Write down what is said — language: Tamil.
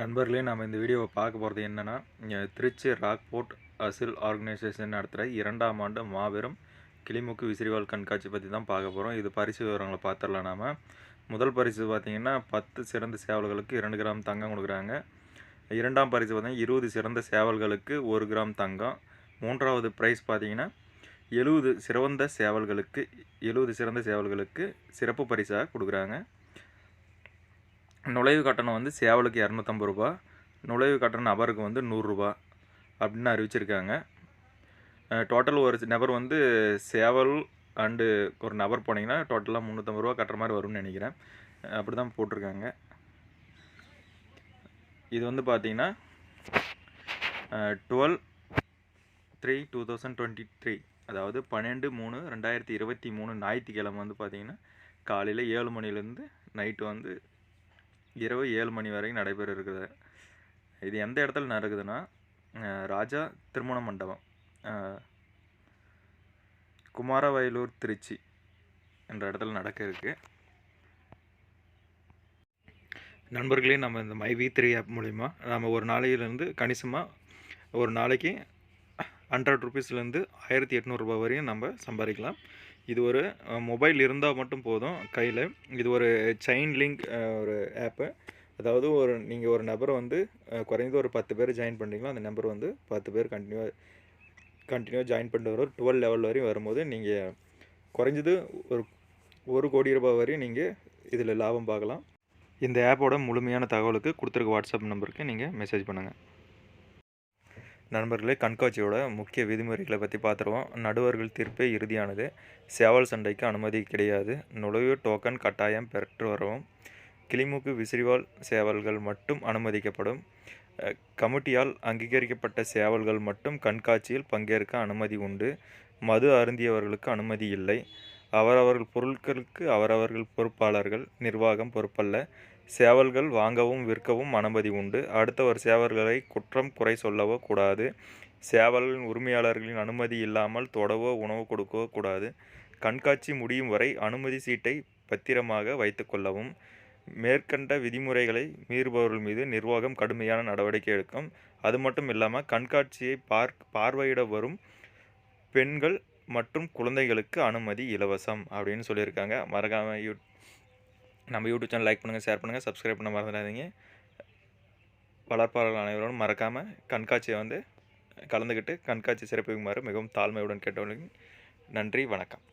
நண்பர்களே நம்ம இந்த வீடியோவை பார்க்க போகிறது என்னென்னா இங்கே திருச்சி ராக்போர்ட் அசில் ஆர்கனைசேஷன் நடத்துகிற இரண்டாம் ஆண்டு மாபெரும் கிளிமுக்கு விசிறிவால் கண்காட்சி பற்றி தான் பார்க்க போகிறோம் இது பரிசு விவரங்களை பார்த்துடலாம் நாம். முதல் பரிசு பார்த்திங்கன்னா பத்து சிறந்த சேவல்களுக்கு இரண்டு கிராம் தங்கம் கொடுக்குறாங்க. இரண்டாம் பரிசு பார்த்திங்கன்னா இருபது சிறந்த சேவல்களுக்கு ஒரு கிராம் தங்கம். மூன்றாவது ப்ரைஸ் பார்த்திங்கன்னா எழுபது சிறந்த சேவல்களுக்கு எழுபது சிறந்த சேவல்களுக்கு சிறப்பு பரிசாக கொடுக்குறாங்க. நுழைவு கட்டணம் வந்து சேவலுக்கு இரநூத்தம்பது ரூபா நுழைவு கட்டணம் நபருக்கு வந்து நூறுரூபா அப்படின்னு அறிவிச்சிருக்காங்க. டோட்டல் ஒரு நபர் வந்து சேவல் அண்டு ஒரு நபர் போனீங்கன்னா டோட்டலாக முந்நூற்றம்பது ரூபா கட்டுற மாதிரி வரும்னு நினைக்கிறேன். அப்படி தான் போட்டிருக்காங்க. இது வந்து பார்த்தீங்கன்னா twelve three two thousand twenty three அதாவது பன்னெண்டு மூணு ரெண்டாயிரத்தி இருபத்தி மூணு ஞாயிற்றுக்கிழமை வந்து பார்த்திங்கன்னா காலையில் ஏழு மணிலேருந்து நைட்டு வந்து இரவு ஏழு மணி வரைக்கும் நடைபெற இருக்குது இது எந்த இடத்துல நடக்குதுன்னா ராஜா திருமண மண்டபம். குமாரவயலூர் திருச்சி என்ற இடத்துல நடக்க இருக்குது நண்பர்களே நம்ம இந்த மை வி த்ரீ ஆப் மூலிமா நம்ம ஒரு நாளையிலேருந்து கணிசமாக ஒரு நாளைக்கு ஹண்ட்ரட் ருபீஸ்லேருந்து ஆயிரத்தி எட்நூறுபா வரையும் நம்ம சம்பாதிக்கலாம். இது ஒரு மொபைல் இருந்தால் மட்டும் போதும் கையில். இது ஒரு செயின் லிங்க் ஒரு ஆப்பு அதாவது ஒரு நீங்கள் ஒரு நபரை வந்து அஹ், குறைந்தது ஒரு பத்து பேர் ஜாயின் பண்ணுறீங்களோ அந்த நம்பர் வந்து பத்து பேர் கண்டினியூவாக கண்டினியூவாக ஜாயின் பண்ணிட்டு வரும் டுவெல் லெவல் வரையும் வரும்போது நீங்கள் குறைஞ்சது ஒரு ஒரு கோடி ரூபாய் வரையும் நீங்கள் இதில் லாபம் பார்க்கலாம். இந்த ஆப்போட முழுமையான தகவலுக்கு கொடுத்துருக்க வாட்ஸ்அப் நம்பருக்கு நீங்கள் மெசேஜ் பண்ணுங்கள் நண்பர்களே கண்காட்சியோட முக்கிய விதிமுறைகளை பற்றி பார்த்துருவோம் நடுவர்கள் தீர்ப்பே இறுதியானது. சேவல் சண்டைக்கு அனுமதி கிடையாது. நுழைவு டோக்கன் கட்டாயம் பெற்று வரவும். கிளிமூக்கு விசிறிவால் சேவல்கள் மட்டும் அனுமதிக்கப்படும். கமிட்டியால் அங்கீகரிக்கப்பட்ட சேவல்கள் மட்டும் கண்காட்சியில் பங்கேற்க அனுமதி உண்டு. மது அருந்தியவர்களுக்கு அனுமதி இல்லை. அவரவர்கள் பொருட்களுக்கு அவரவர்கள் பொறுப்பாளர்கள் நிர்வாகம் பொறுப்பல்ல. சேவல்கள் வாங்கவும் விற்கவும் அனுமதி உண்டு. அடுத்தவர் சேவல்களை குற்றம் குறை சொல்லவோ கூடாது. சேவல்களின் உரிமையாளர்களின் அனுமதி இல்லாமல் தொடவோ உணவு கொடுக்கவோ கூடாது. கண்காட்சி முடியும் வரை அனுமதி சீட்டை பத்திரமாக வைத்துக்கொள்ளவும் மேற்கண்ட விதிமுறைகளை மீறுபவர்கள் மீது நிர்வாகம் கடுமையான நடவடிக்கை எடுக்கும். அது மட்டும் இல்லாமல் கண்காட்சியை பார் பார்வையிட வரும் பெண்கள் மற்றும் குழந்தைகளுக்கு அனுமதி இலவசம் அப்படின்னு சொல்லியிருக்காங்க. மறக்காமல் யூ நம்ம யூடியூப் சேனல் லைக் பண்ணுங்கள் ஷேர் பண்ணுங்கள் சப்ஸ்கிரைப் பண்ண மறந்துடாதீங்க. வளர்ப்பாளர்கள் அனைவரும் மறக்காமல் கண்காட்சியை வந்து கலந்துக்கிட்டு கண்காட்சி சிறப்பிக்குமாறு மிகவும் தாழ்மையுடன் கேட்டவர்களுக்கு நன்றி வணக்கம்.